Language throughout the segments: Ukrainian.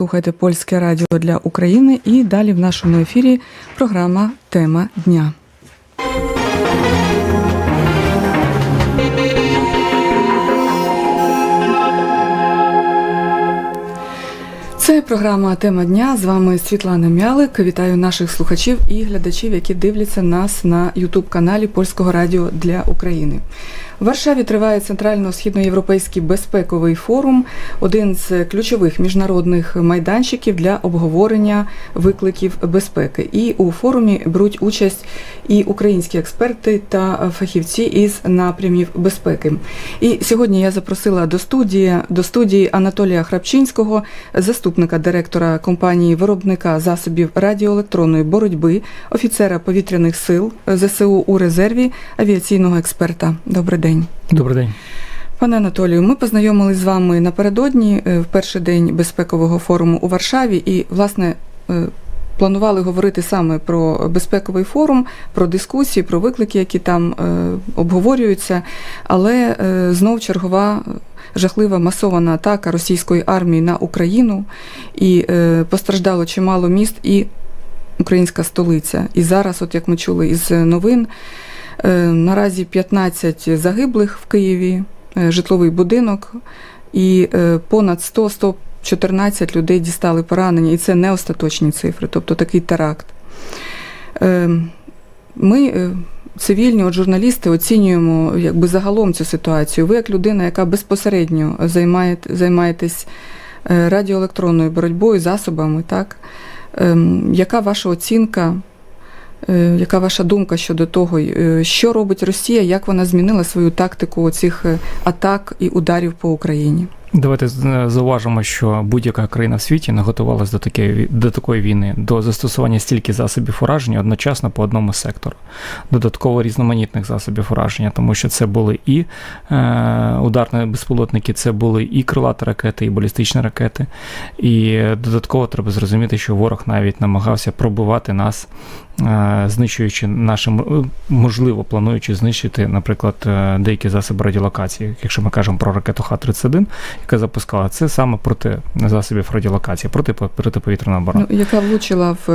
Слухайте польське радіо для України і далі в нашому ефірі програма Тема дня. Програма Тема дня. З вами Світлана Мялик. Вітаю наших слухачів і глядачів, які дивляться нас на Ютуб-каналі Польського радіо для України. В Варшаві триває центрально-східноєвропейський безпековий форум, один з ключових міжнародних майданчиків для обговорення викликів безпеки. І у форумі беруть участь і українські експерти та фахівці із напрямів безпеки. І сьогодні я запросила до студії до студії Анатолія Храпчинського, заступника директора компанії виробника засобів радіоелектронної боротьби, офіцера повітряних сил ЗСУ у резерві, авіаційного експерта. Добрий день. Добрий день. Пане Анатолію, ми познайомились з вами напередодні е, в перший день безпекового форуму у Варшаві і, власне, е, планували говорити саме про безпековий форум, про дискусії, про виклики, які там е, обговорюються. Але знов чергова жахлива масована атака російської армії на Україну і постраждало чимало міст і українська столиця. І зараз, от як ми чули із новин. Наразі 15 загиблих в Києві, житловий будинок, і понад 100-114 людей дістали поранення, і це не остаточні цифри, тобто такий теракт. Ми, цивільні от журналісти, оцінюємо якби загалом цю ситуацію. Ви, як людина, яка безпосередньо займає, займаєтесь радіоелектронною боротьбою, засобами, так? Яка ваша оцінка? Яка ваша думка щодо того, що робить Росія, як вона змінила свою тактику цих атак і ударів по Україні? Давайте зауважимо, що будь-яка країна в світі не готувалася до такої до такої війни, до застосування стільки засобів ураження одночасно по одному сектору, додатково різноманітних засобів ураження, тому що це були і е, ударні безпілотники, це були і крилаті ракети, і балістичні ракети. І додатково треба зрозуміти, що ворог навіть намагався пробивати нас. Знищуючи наші, можливо, плануючи знищити, наприклад, деякі засоби радіолокації, якщо ми кажемо про ракету Х-31, яка запускала це саме проти засобів радіолокації, проти протиповітряної оборони. Ну, яка влучила в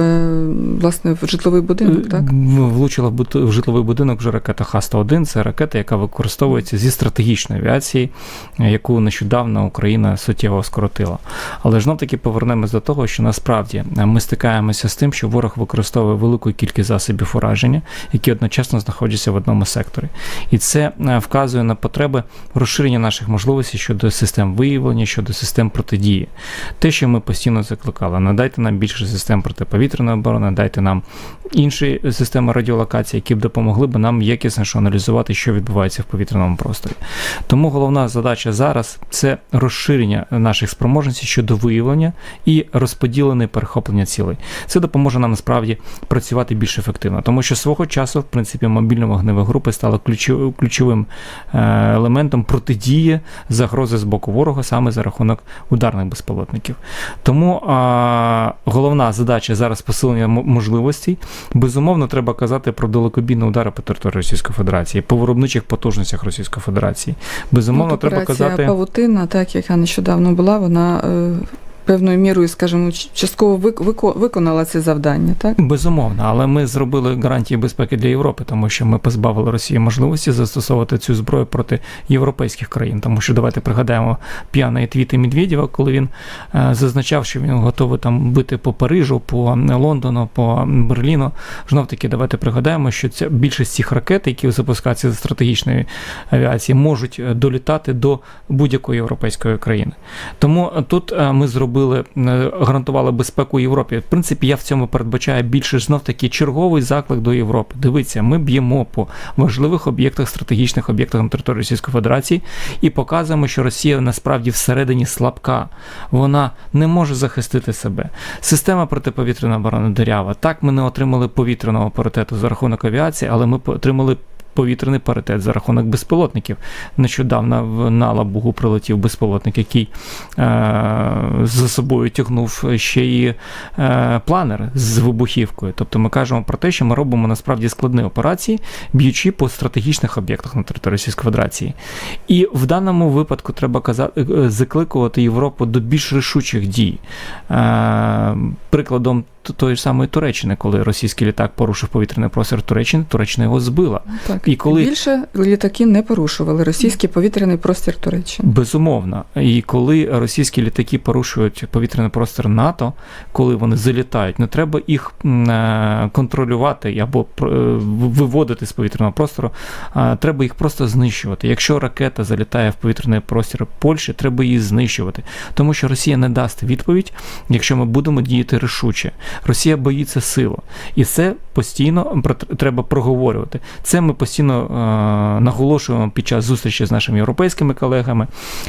власне в житловий будинок, так? Влучила в житловий будинок вже ракета Х-101. Це ракета, яка використовується зі стратегічної авіації, яку нещодавно Україна суттєво скоротила. Але знов таки повернемось до того, що насправді ми стикаємося з тим, що ворог використовує велику кількість засобів ураження, які одночасно знаходяться в одному секторі. І це вказує на потреби розширення наших можливостей щодо систем виявлення, щодо систем протидії. Те, що ми постійно закликали, надайте нам більше систем протиповітряної оборони, дайте нам інші системи радіолокації, які б допомогли б нам якісніше аналізувати, що відбувається в повітряному просторі. Тому головна задача зараз це розширення наших спроможностей щодо виявлення і розподілення перехоплення цілей. Це допоможе нам насправді працювати більш ефективно, тому що свого часу, в принципі, мобільно-вогневі групи стали ключовим е, елементом протидії загрози з боку ворога саме за рахунок ударних безпілотників. Тому а, головна задача зараз посилення можливостей. Безумовно, треба казати про далекобійні удари по території Російської Федерації, по виробничих потужностях Російської Федерації. Безумовно, ну, треба казати павутина, так яка нещодавно була, вона. Певною мірою, скажімо, частково виконала це завдання, так безумовно, але ми зробили гарантії безпеки для Європи, тому що ми позбавили Росії можливості застосовувати цю зброю проти європейських країн. Тому що давайте пригадаємо п'яний твіти Медведєва, коли він е, зазначав, що він готовий там бити по Парижу, по Лондону, по Берліну. Знов таки, давайте пригадаємо, що ця більшість цих ракет, які запускаються з стратегічної авіації, можуть е, долітати до будь-якої європейської країни. Тому тут е, ми зробили робили, е, гарантували безпеку Європі. В принципі, я в цьому передбачаю більше знов таки черговий заклик до Європи. Дивіться, ми б'ємо по важливих об'єктах, стратегічних об'єктах на території Російської Федерації і показуємо, що Росія насправді всередині слабка. Вона не може захистити себе. Система протиповітряної оборони дерява. Так, ми не отримали повітряного паритету за рахунок авіації, але ми отримали повітряний паритет за рахунок безпілотників. Нещодавно на Лабугу прилетів безпілотник, який е, за собою тягнув ще й е, планер з вибухівкою. Тобто ми кажемо про те, що ми робимо насправді складні операції, б'ючи по стратегічних об'єктах на території Російської Федерації. І в даному випадку треба казати, е, закликувати Європу до більш рішучих дій. Е, Прикладом тої ж самої Туреччини, коли російський літак порушив повітряний простір Туреччини, Туреччина його збила. Так. І коли- Більше літаки не порушували російський повітряний простір Туреччини. Безумовно. І коли російські літаки порушують повітряний простір НАТО, коли вони залітають, не треба їх е, контролювати або е, виводити з повітряного простору, а треба їх просто знищувати. Якщо ракета залітає в повітряний простір Польщі, треба її знищувати, тому що Росія не дасть відповідь, якщо ми будемо діяти рішуче. Росія боїться силу, і це постійно треба проговорювати. Це ми постійно е, наголошуємо під час зустрічі з нашими європейськими колегами,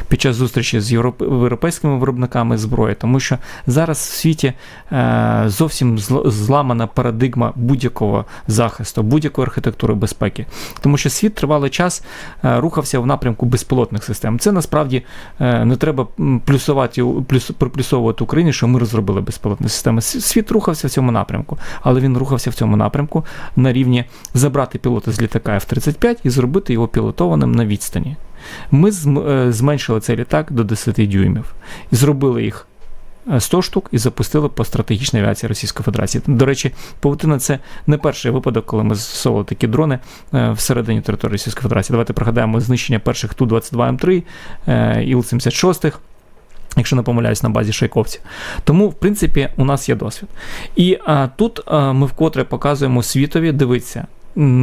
під час зустрічі з європейськими виробниками зброї, тому що зараз в світі е, зовсім зламана парадигма будь-якого захисту, будь-якої архітектури безпеки. Тому що світ тривалий час е, рухався в напрямку безпілотних систем. Це насправді е, не треба плюсувати плюс, приплюсовувати Україні, що ми розробили безпілотні системи. Світ рухався в цьому напрямку, але він рухався в цьому напрямку на рівні забрати пілота з літака F-35 і зробити його пілотованим на відстані. Ми е, зменшили цей літак до 10 дюймів і зробили їх е, 100 штук і запустили по стратегічній авіації Російської Федерації. До речі, павутина це не перший випадок, коли ми застосовували такі дрони е, всередині території Російської Федерації. Давайте пригадаємо знищення перших Ту-22М3, е, Іл-76. Якщо не помиляюсь на базі шайковців. Тому, в принципі, у нас є досвід. І а, тут а, ми вкотре показуємо світові, дивіться, м,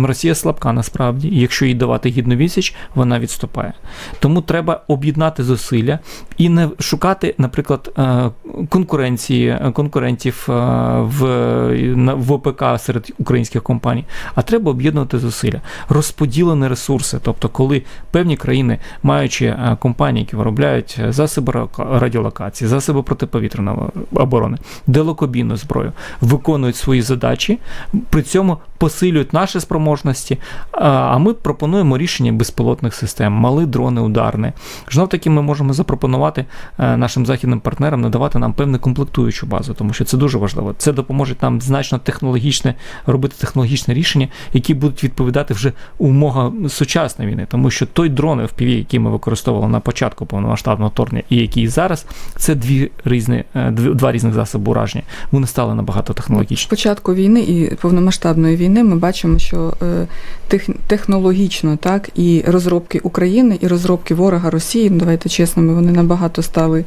Росія слабка насправді, і якщо їй давати гідну відсіч, вона відступає. Тому треба об'єднати зусилля і не шукати, наприклад, е, конкуренції, е, конкурентів е, в, в ОПК серед українських компаній, а треба об'єднувати зусилля, розподілені ресурси. Тобто, коли певні країни, маючи компанії, які виробляють засоби радіолокації, засоби протиповітряної оборони, далекобійну зброю, виконують свої задачі, при цьому посилюють наші спроможності. А ми пропонуємо рішення безпілотних систем, мали дрони ударні. Знов таки ми можемо запропонувати е, нашим західним партнерам надавати нам певну комплектуючу базу, тому що це дуже важливо. Це допоможе нам значно технологічне робити технологічне рішення, які будуть відповідати вже умовам сучасної війни, тому що той дрон FPV, який ми використовували на початку повномасштабного вторгнення, і який зараз, це дві різні, е, два різних засоби ураження. Вони стали набагато З технологічні. початку війни і повномасштабної війни ми бачимо, що е, тех, технологічно так і розробки України, і розробки ворога Росії, ну давайте чесними, вони набагато стали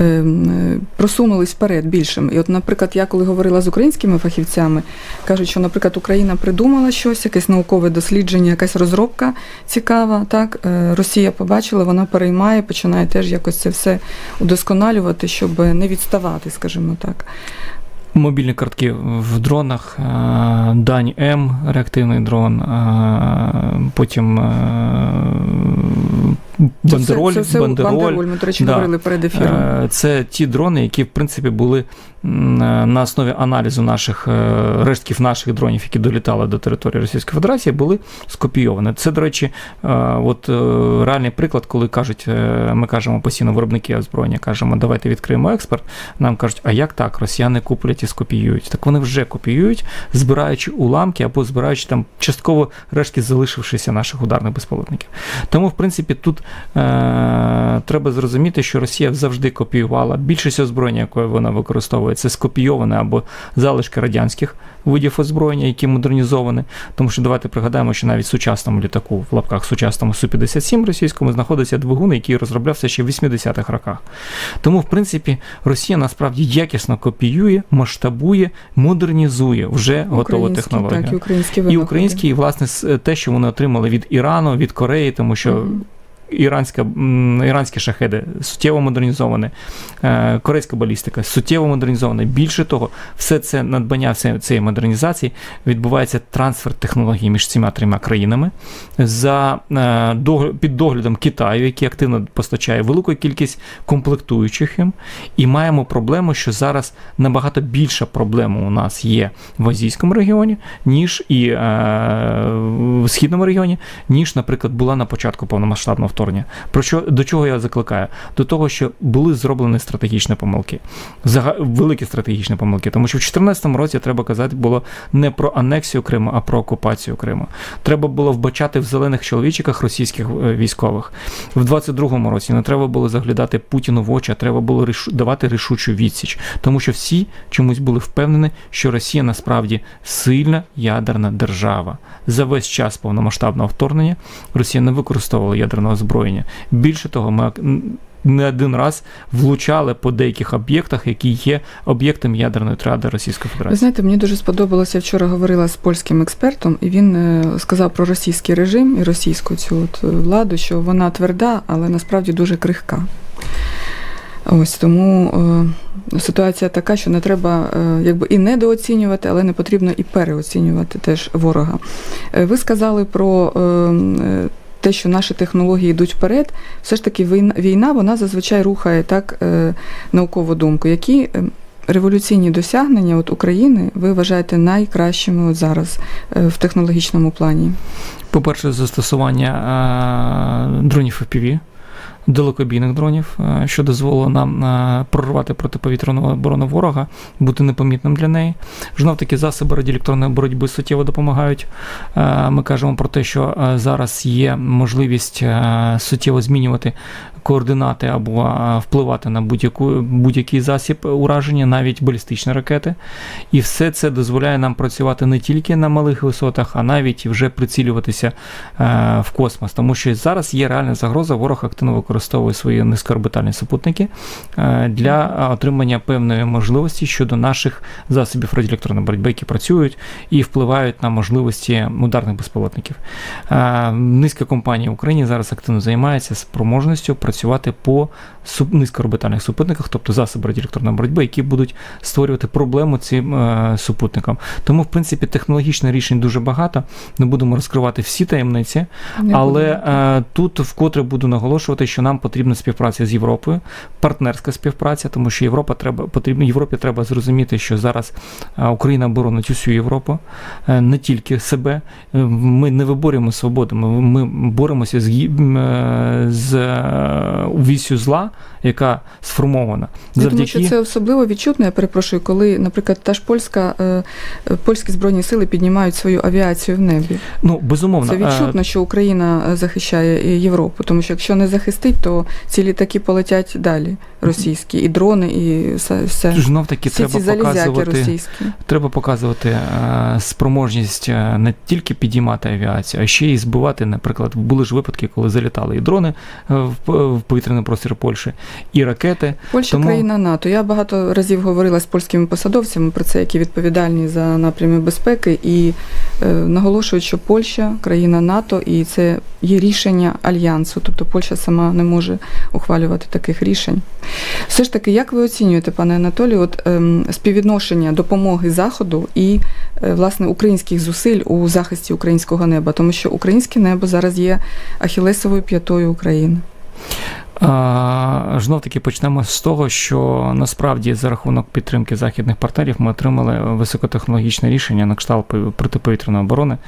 е, е, просунулись вперед більшим. І от, наприклад, я коли говорила з українськими фахівцями, кажуть, що, наприклад, Україна придумала щось, якесь наукове дослідження, якась розробка цікава. Так е, Росія побачила, вона переймає, починає теж якось це все удосконалювати, щоб не відставати, скажімо так. Мобільні картки в дронах, е, Дань М, реактивний дрон, е, потім е, Це бандероль, все, це бандероль. бандероль. Ми, до речі, Да. говорили перед ефіром. Е, Це ті дрони, які в принципі були е, на основі аналізу наших е, рештків наших дронів, які долітали до території Російської Федерації, були скопійовані. Це, до речі, от реальний приклад, коли кажуть, ми кажемо постійно виробники озброєння, кажемо, давайте відкриємо експорт. Нам кажуть, а як так? Росіяни куплять і скопіюють. Так вони вже копіюють, збираючи уламки або збираючи там частково рештки залишившися наших ударних безпілотників. Тому, в принципі, тут треба зрозуміти, що Росія завжди копіювала. Більшість озброєння, яке вона використовує, це скопійоване або залишки радянських видів озброєння, які модернізовані. Тому що давайте пригадаємо, що навіть в сучасному літаку, в лапках сучасному Су-57 російському, знаходиться двигун, який розроблявся ще в 80-х роках. Тому, в принципі, Росія насправді якісно копіює, масштабує, модернізує вже готову технологію. Так, і українські І українські, і власне те, що вони отримали від Ірану, від Кореї, тому що Мгм. Іранська, іранські шахеди суттєво модернізовані, е, корейська балістика суттєво модернізована. Більше того, все це надбання цієї модернізації відбувається трансфер технологій між цими трьома країнами за е, під доглядом Китаю, який активно постачає велику кількість комплектуючих їм. І маємо проблему, що зараз набагато більша проблема у нас є в азійському регіоні, ніж і е, в східному регіоні, ніж, наприклад, була на початку повномасштабного вторгнення. Про що до чого я закликаю? До того, що були зроблені стратегічні помилки, Зага- великі стратегічні помилки. Тому що в 2014 році треба казати було не про анексію Криму, а про окупацію Криму. Треба було вбачати в зелених чоловічиках російських е, військових. В 22-му році не треба було заглядати Путіну в очі, а треба було давати рішучу відсіч, тому що всі чомусь були впевнені, що Росія насправді сильна ядерна держава. За весь час повномасштабного вторгнення Росія не використовувала ядерного озброєння. Більше того, ми не один раз влучали по деяких об'єктах, які є об'єктами ядерної триади Російської Ви Федерації. знаєте, мені дуже сподобалося. Вчора говорила з польським експертом, і він е, сказав про російський режим і російську цю от е, владу, що вона тверда, але насправді дуже крихка. Ось тому е, ситуація така, що не треба е, якби і недооцінювати, але не потрібно і переоцінювати теж ворога. Е, ви сказали про е, е, те, що наші технології йдуть вперед. Все ж таки, війна, війна вона зазвичай рухає так е, наукову думку. Які е, революційні досягнення от України ви вважаєте найкращими от зараз е, в технологічному плані? По-перше, застосування е, дронів FPV, далекобійних дронів, е, що дозволило нам е, прорвати протиповітряну оборону ворога, бути непомітним для неї. Знов таки засоби радіоелектронної боротьби суттєво допомагають. Е, Ми кажемо про те, що зараз є можливість суттєво змінювати координати або впливати на будь-яку, будь-який засіб ураження, навіть балістичні ракети. І все це дозволяє нам працювати не тільки на малих висотах, а навіть вже прицілюватися в космос. Тому що зараз є реальна загроза, ворог активно використовує свої низькоорбітальні супутники е, для е, отримання певної можливості щодо наших засобів радіоелектронної боротьби, які працюють і впливають на можливості ударних безпілотників. Е, Низка компаній в Україні зараз активно займається спроможністю працювати по низькоорбітальних супутниках, тобто засоби радіоелектронної боротьби, які будуть створювати проблему цим супутникам. Тому, в принципі, технологічних рішень дуже багато. Не будемо розкривати всі таємниці, Не але будемо. е, тут вкотре буду наголошувати, що нам потрібна співпраця з Європою, партнерська співпраця, тому що Європа треба потрібно Європі треба зрозуміти, що зараз Україна боронить усю Європу, е, не тільки себе. Е, Ми не виборюємо свободу, ми, боремося з, е, з вісю зла, яка сформована. Я думаю, що це особливо відчутно, я перепрошую, коли, наприклад, та ж польська, польські збройні сили піднімають свою авіацію в небі. ну безумовно Це відчутно, що Україна захищає Європу, тому що якщо не захистить, то ці літаки полетять далі російські, і дрони, і все. знов таки Всі треба показувати. російські. Треба показувати е, спроможність е, не тільки підіймати авіацію, а ще й збивати. Наприклад, були ж випадки, коли залітали і дрони е, в, повітряний простір Польщі, і ракети. Польща Тому- країна НАТО. Я багато разів говорила з польськими посадовцями про це, які відповідальні за напрями безпеки, і наголошують, що Польща країна НАТО, і це є рішення альянсу. Тобто Польща сама не може ухвалювати таких рішень. Все ж таки, як ви оцінюєте, пане Анатолію, от ем, співвідношення допомоги Заходу і е, власне українських зусиль у захисті українського неба, тому що українське небо зараз є ахілесовою п'ятою України. Знов таки почнемо з того, що насправді за рахунок підтримки західних партнерів ми отримали високотехнологічне рішення на кшталт протиповітряної оборони.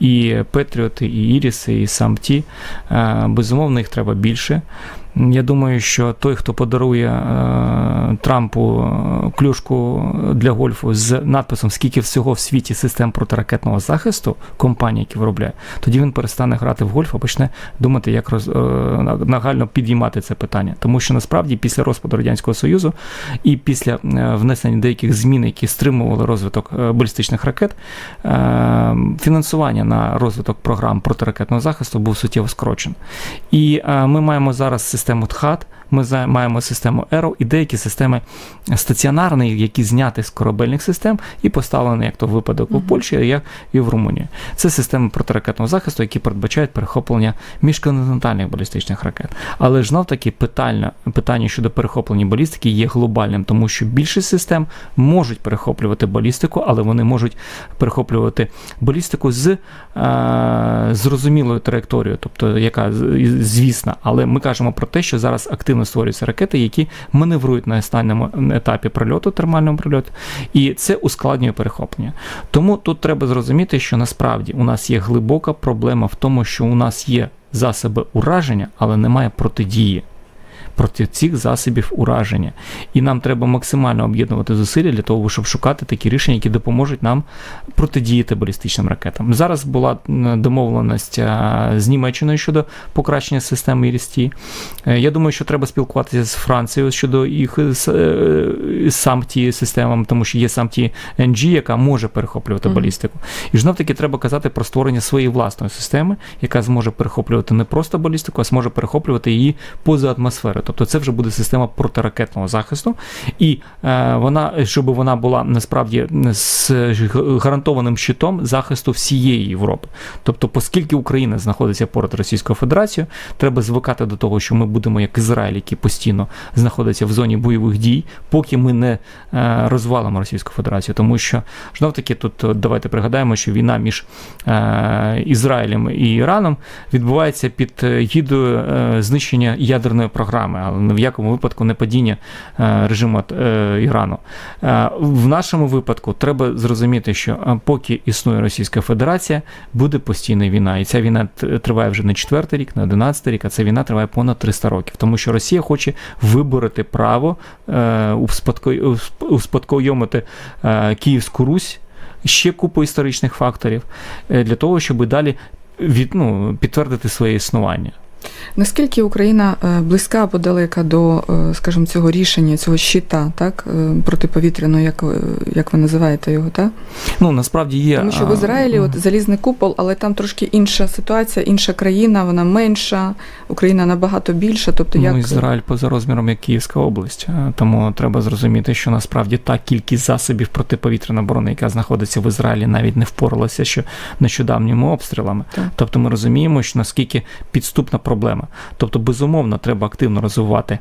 І Петріоти, і Іріси, і сам ті. Е, Безумовно, їх треба більше. Я думаю, що той, хто подарує е, Трампу е, клюшку для гольфу з надписом Скільки всього в світі систем протиракетного захисту компанії, які виробляє, тоді він перестане грати в гольф, а почне думати, як роз, е, нагально підіймати це питання. Тому що насправді після розпаду Радянського Союзу і після е, внесення деяких змін, які стримували розвиток е, балістичних ракет, е, фінансування на розвиток програм протиракетного захисту був суттєво скорочений. І е, ми маємо зараз систему ТХАТ, ми маємо систему Aero і деякі системи стаціонарні, які зняті з корабельних систем і поставлені, як то випадок у Мгм. Польщі, як і в Румунії. Це системи протиракетного захисту, які передбачають перехоплення міжконтинентальних балістичних ракет. Але ж знов таки питання, питання щодо перехоплення балістики є глобальним, тому що більшість систем можуть перехоплювати балістику, але вони можуть перехоплювати балістику з е, зрозумілою траєкторією, тобто яка звісна. Але ми кажемо про те, що зараз активно створюються ракети, які маневрують на останньому етапі прольоту, термальному прольоту, і це ускладнює перехоплення. Тому тут треба зрозуміти, що насправді у нас є глибока проблема в тому, що у нас є засоби ураження, але немає протидії. Проти цих засобів ураження. І нам треба максимально об'єднувати зусилля для того, щоб шукати такі рішення, які допоможуть нам протидіяти балістичним ракетам. Зараз була м, домовленість з Німеччиною щодо покращення системи ІРІСТі. Е, Я думаю, що треба спілкуватися з Францією щодо їх е, самті системам, тому що є самті NG, яка може перехоплювати Мгм. балістику. І знов таки треба казати про створення своєї власної системи, яка зможе перехоплювати не просто балістику, а зможе перехоплювати її поза атмосферою. Тобто це вже буде система протиракетного захисту, і е, вона, щоб вона була насправді з гарантованим щитом захисту всієї Європи. Тобто, оскільки Україна знаходиться поряд Російською Федерацією, треба звикати до того, що ми будемо як Ізраїль, який постійно знаходиться в зоні бойових дій, поки ми не е, розвалимо Російську Федерацію. Тому що знов таки тут е, давайте пригадаємо, що війна між е, Ізраїлем і Іраном відбувається під е, гідою е, знищення ядерної програми, але ні в якому випадку не падіння е, режиму е, Ірану. Е, В нашому випадку треба зрозуміти, що поки існує Російська Федерація, буде постійна війна. І ця війна триває вже не четвертий рік, не одинадцятий рік, а ця війна триває понад 300 років. Тому що Росія хоче вибороти право успадко- е, Київську Русь. Ще купу історичних факторів для того, щоб далі від, ну, підтвердити своє існування. Наскільки Україна е, близька або далека до, е, скажімо, цього рішення, цього щита, так, е, протиповітряного, як, як ви називаєте його, так? Ну насправді є Тому що в Ізраїлі от залізний купол, але там трошки інша ситуація, інша країна, вона менша, Україна набагато більша. Тобто як Ну, Ізраїль поза розміром як Київська область. Тому треба зрозуміти, що насправді та кількість засобів протиповітряної оборони, яка знаходиться в Ізраїлі, навіть не впоралася ще нещодавніми обстрілами. Так. Тобто ми розуміємо, що наскільки підступна проблема. Тобто, безумовно, треба активно розвивати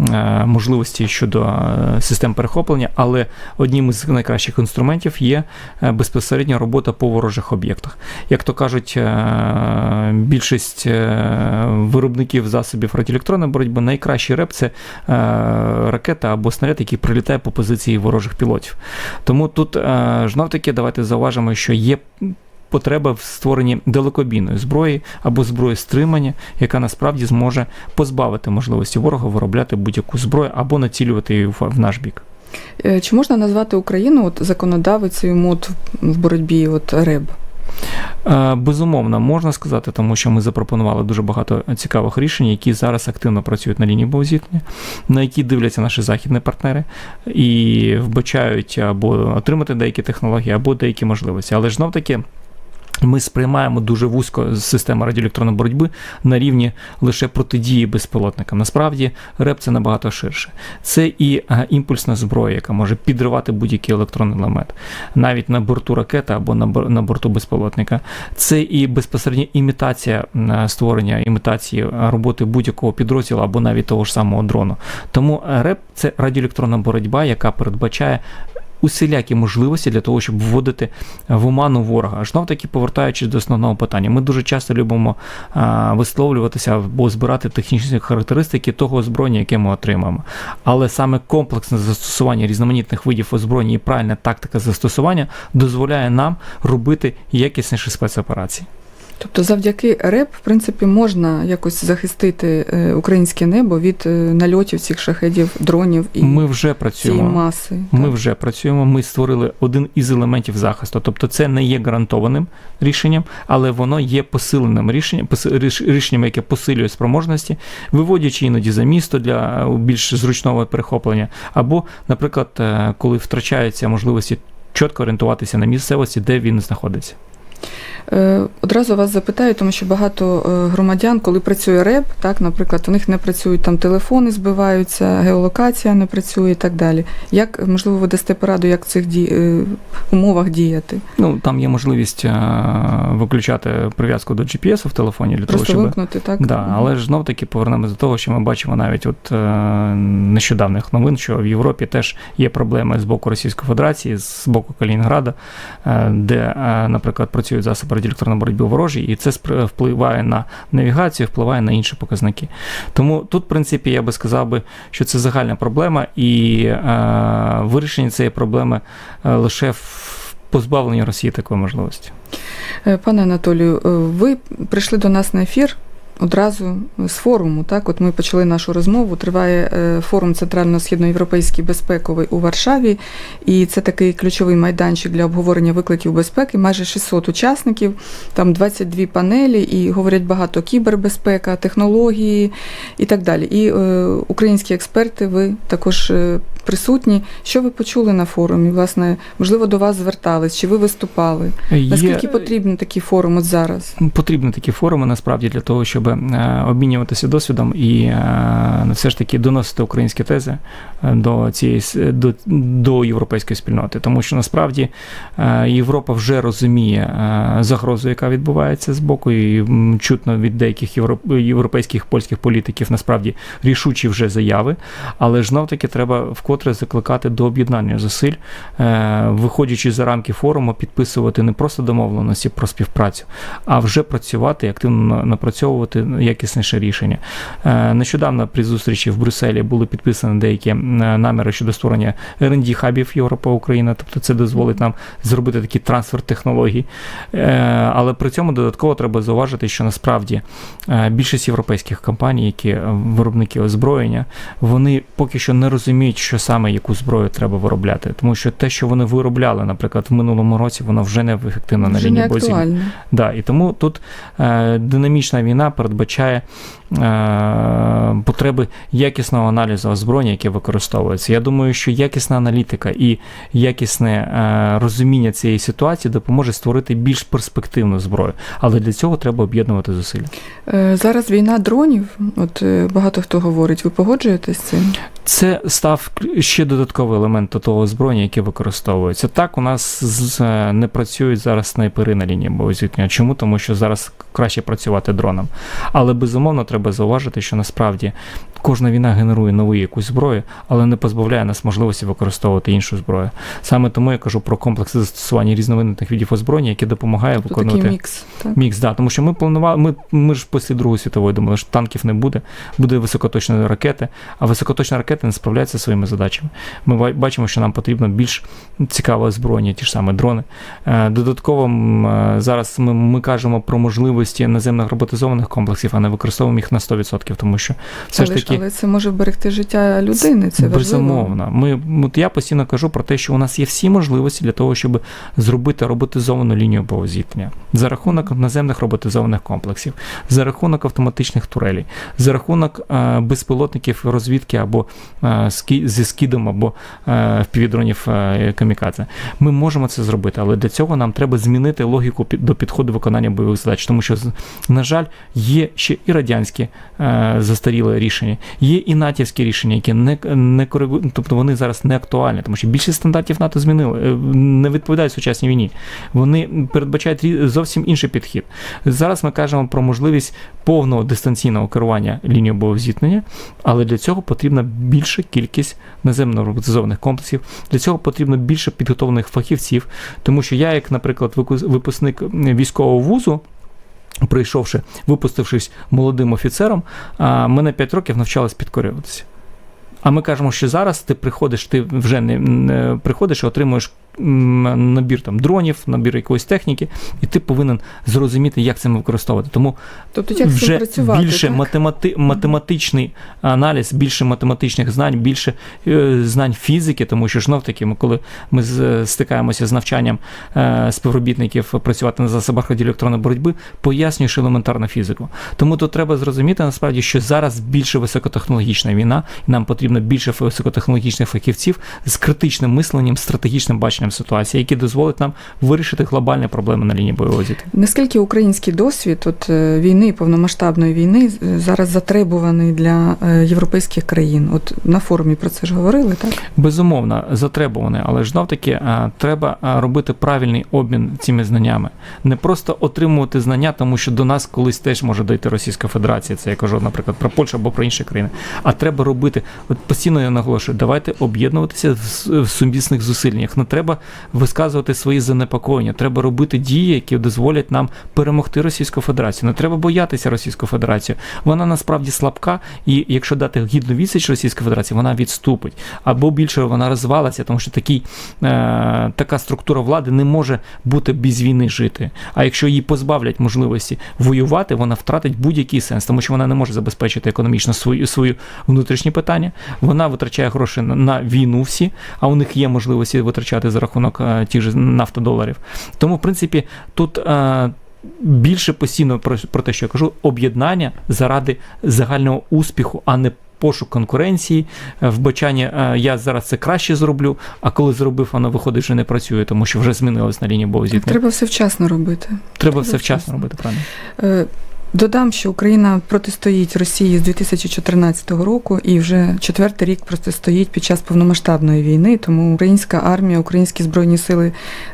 е, можливості щодо е, систем перехоплення, але одним із найкращих інструментів є е, безпосередня робота по ворожих об'єктах. Як то кажуть, більшість виробників засобів радіоелектронної боротьби найкращий реп це ракета або снаряд, який прилітає по позиції ворожих пілотів. Тому тут знов таки давайте зауважимо, що є. Потреба в створенні далекобійної зброї або зброї стримання, яка насправді зможе позбавити можливості ворога виробляти будь-яку зброю або націлювати її в наш бік. Е, Чи можна назвати Україну от, законодавицею мод в боротьбі от, РЕБ? Е, Безумовно, можна сказати, тому що ми запропонували дуже багато цікавих рішень, які зараз активно працюють на лінії боєзіткнення, на які дивляться наші західні партнери і вбачають або отримати деякі технології, або деякі можливості. Але ж знов таки. Ми сприймаємо дуже вузько систему радіоелектронної боротьби на рівні лише протидії безпілотникам. Насправді РЕП це набагато ширше. Це і е, імпульсна зброя, яка може підривати будь-який електронний елемент, навіть на борту ракети або на борту безпілотника. Це і безпосередня імітація е, створення імітації е, роботи будь-якого підрозділу або навіть того ж самого дрону. Тому РЕП це радіоелектронна боротьба, яка передбачає. Усілякі можливості для того, щоб вводити в оману ворога. Знов таки повертаючись до основного питання, ми дуже часто любимо а, висловлюватися або збирати технічні характеристики того озброєння, яке ми отримаємо. Але саме комплексне застосування різноманітних видів озброєння і правильна тактика застосування дозволяє нам робити якісніші спецоперації. Тобто завдяки РЕБ, в принципі, можна якось захистити е, українське небо від е, нальотів цих шахедів, дронів і Ми вже цієї працюємо. маси. Ми так? вже працюємо. Ми створили один із елементів захисту. Тобто, це не є гарантованим рішенням, але воно є посиленим рішенням, рішенням, яке посилює спроможності, виводячи іноді за місто для е, більш зручного перехоплення, або, наприклад, коли втрачаються можливості чітко орієнтуватися на місцевості, де він знаходиться. Е, Одразу вас запитаю, тому що багато е, громадян, коли працює РЕБ, так, наприклад, у них не працюють там телефони, збиваються, геолокація не працює і так далі. Як можливо ви дасте пораду, як в цих ді... е, умовах діяти? Ну, там є можливість виключати прив'язку до GPS в телефоні для Просто того, щоб. вимкнути, так? Да, але ж знов таки повернемось до того, що ми бачимо навіть от нещодавних новин, що в Європі теж є проблеми з боку Російської Федерації, з боку Калінінграда, е, де, наприклад, працюють засоби радіоелектронної боротьби ворожі, і це впливає на навігацію, впливає на інші показники. Тому тут, в принципі, я би сказав би, що це загальна проблема, і е, вирішення цієї проблеми е, лише в позбавленні Росії такої можливості. Е, Пане Анатолію, е, ви прийшли до нас на ефір одразу з форуму. Так, от ми почали нашу розмову. Триває е, форум Центрально-Східноєвропейський безпековий у Варшаві, і це такий ключовий майданчик для обговорення викликів безпеки. Майже 600 учасників, там 22 панелі, і говорять багато кібербезпека, технології і так далі. І е, українські експерти, ви також е, присутні. Що ви почули на форумі? Власне, можливо, до вас звертались, чи ви виступали? Наскільки потрібен такий форум от зараз? Потрібні такі форуми насправді для того, щоб е, обмінюватися досвідом і е, все ж таки доносити українські тези е, до цієї до, до європейської спільноти, тому що насправді Європа вже розуміє загрозу, яка відбувається з боку, і чутно від деяких європ- європейських польських політиків насправді рішучі вже заяви, але ж знов таки треба вкотре закликати до об'єднання зусиль, виходячи за рамки форуму, підписувати не просто домовленості про співпрацю, а вже працювати активно на- напрацьовувати якісніше рішення. Е, Нещодавно при зустрічі в Брюсселі були підписані деякі е, наміри щодо створення rd хабів Європа Україна, тобто це дозволить нам зробити такий трансфер технологій. Е, Але при цьому додатково треба зауважити, що насправді більшість європейських компаній, які виробники озброєння, вони поки що не розуміють, що саме яку зброю треба виробляти, тому що те, що вони виробляли, наприклад, в минулому році, воно вже не ефективно на Вже зіткнення. актуально. Да, і тому тут динамічна війна передбачає е, потреби якісного аналізу озброєння, яке використовується. Я думаю, що якісна аналітика і якісне е, розуміння цієї ситуації допоможе створити більш перспективну зброю. Але для цього треба об'єднувати зусилля. Е, Зараз війна дронів. От е, багато хто говорить. Ви погоджуєтесь з цим? Це став ще додатковий елемент до того озброєння, яке використовується. Так, у нас з- е, не працюють зараз снайпери на лінії боєзіткнення. Чому? Тому що зараз краще працювати дроном. Але безумовно треба зауважити, що насправді кожна війна генерує нову якусь зброю, але не позбавляє нас можливості використовувати іншу зброю. Саме тому я кажу про комплекс застосування різноманітних видів озброєння, яке допомагає Тобто виконувати такий мікс. Так? Мікс, да, тому що ми планували, ми, ми ж після Другої світової думали, що танків не буде, буде високоточні ракети, а високоточні ракети не справляються зі своїми задачами. Ми бачимо, що нам потрібно більш цікаве озброєння, ті ж самі дрони. Е, Додатково е, зараз ми, ми кажемо про можливості наземних роботизованих комплексів, а не використовуємо їх на 100%, тому що все ж таки. Але це може вберегти життя людини. Це важливо. Безумовно. Ми, от я постійно кажу про те, що у нас є всі можливості для того, щоб зробити роботизовану лінію боєзіткнення за рахунок наземних роботизованих комплексів, за рахунок автоматичних турелей, за рахунок е, безпілотників розвідки або е, скі- зі скидом, або е, впівдронів е, камікадзе. Ми можемо це зробити, але для цього нам треба змінити логіку під- до підходу виконання бойових задач, тому що, на жаль, є ще і радянські е, застарілі рішення, є і натівські рішення, які не, не тобто вони зараз не актуальні, тому що більшість стандартів НАТО змінили, е, не відповідають сучасній війні. Вони передбачають зовсім інший підхід. Зараз ми кажемо про можливість повного дистанційного керування лінією бойового зіткнення, але для цього потрібна більша кількість наземно роботизованих комплексів. Для цього потрібно більше підготовлених фахівців, тому що я, як, наприклад, випускник військового вузу. Прийшовши, випустившись молодим офіцером, ми мене 5 років навчалось підкорюватися. А ми кажемо, що зараз ти приходиш, ти вже не, приходиш і отримуєш набір там дронів, набір якоїсь техніки, і ти повинен зрозуміти, як це використовувати. Тому Тобто, як вже більше так? математи, математичний аналіз, більше математичних знань, більше е, знань фізики, тому що знов таки, ми, коли ми стикаємося з навчанням е, співробітників працювати на засобах радіоелектронної боротьби, пояснюєш елементарну фізику. Тому тут треба зрозуміти насправді, що зараз більше високотехнологічна війна, і нам потрібно більше високотехнологічних фахівців з критичним мисленням, стратегічним баченням покращенням ситуації, які дозволять нам вирішити глобальні проблеми на лінії бойового зіткнення. Наскільки український досвід от, е, війни, повномасштабної війни е, зараз затребуваний для е, європейських країн? От на форумі про це ж говорили, так? Безумовно, затребуване, але ж знов таки треба робити правильний обмін цими знаннями. Не просто отримувати знання, тому що до нас колись теж може дойти Російська Федерація. Це я кажу, наприклад, про Польщу або про інші країни. А треба робити. От постійно я наголошую, давайте об'єднуватися в сумісних зусиллях. Не треба висказувати свої занепокоєння. Треба робити дії, які дозволять нам перемогти Російську Федерацію. Не треба боятися Російську Федерацію. Вона насправді слабка, і якщо дати гідну відсіч Російської Федерації, вона відступить. Або більше вона розвалиться, тому що такий, е, така структура влади не може бути без війни жити. А якщо її позбавлять можливості воювати, вона втратить будь-який сенс, тому що вона не може забезпечити економічно свої, свої внутрішні питання. Вона витрачає гроші на, на війну всі, а у них є можливості витрачати за рахунок е, тих же нафтодоларів. Тому, в принципі, тут. Е, Більше постійно про, про те, що я кажу, об'єднання заради загального успіху, а не пошук конкуренції, е, вбачання я зараз це краще зроблю, а коли зробив, воно виходить, що не працює, тому що вже змінилось на лінії зіткнення. Треба все вчасно робити. Треба все треба вчасно вчасно. робити, правильно. Додам, що Україна протистоїть Росії з 2014 року і вже четвертий рік протистоїть під час повномасштабної війни. Тому українська армія, українські збройні сили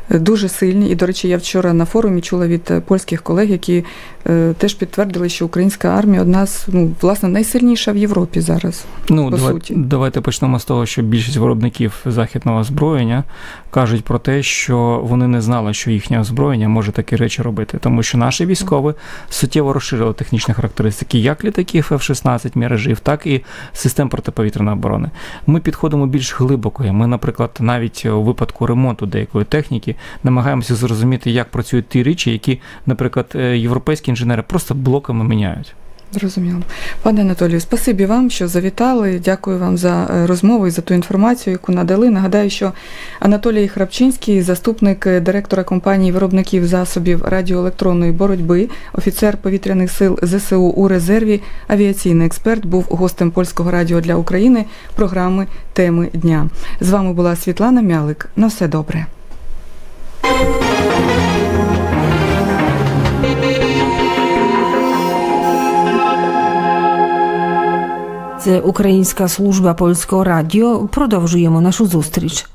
е, дуже сильні. І, до речі, я вчора на форумі чула від е, польських колег, які е, теж підтвердили, що українська армія одна з ну власне найсильніша в Європі зараз. Ну, по давай, суті. давайте почнемо з того, що більшість виробників західного озброєння кажуть про те, що вони не знали, що їхнє озброєння може такі речі робити, тому що наші військові суттєво розширили технічні характеристики як літаків F-16 міражів, так і систем протиповітряної оборони. Ми підходимо більш глибоко. Ми, наприклад, навіть у випадку ремонту деякої техніки намагаємося зрозуміти, як працюють ті речі, які, наприклад, е, європейські інженери просто блоками міняють. Зрозуміло. Пане Анатолію, спасибі вам, що завітали. Дякую вам за е, розмову і за ту інформацію, яку надали. Нагадаю, що Анатолій Храпчинський, заступник е, директора компанії виробників засобів радіоелектронної боротьби, офіцер повітряних сил ЗСУ у резерві, авіаційний експерт, був гостем польського радіо для України програми Теми дня. З вами була Світлана Мялик. На все добре. Це Українська служба польського радіо. Продовжуємо нашу зустріч.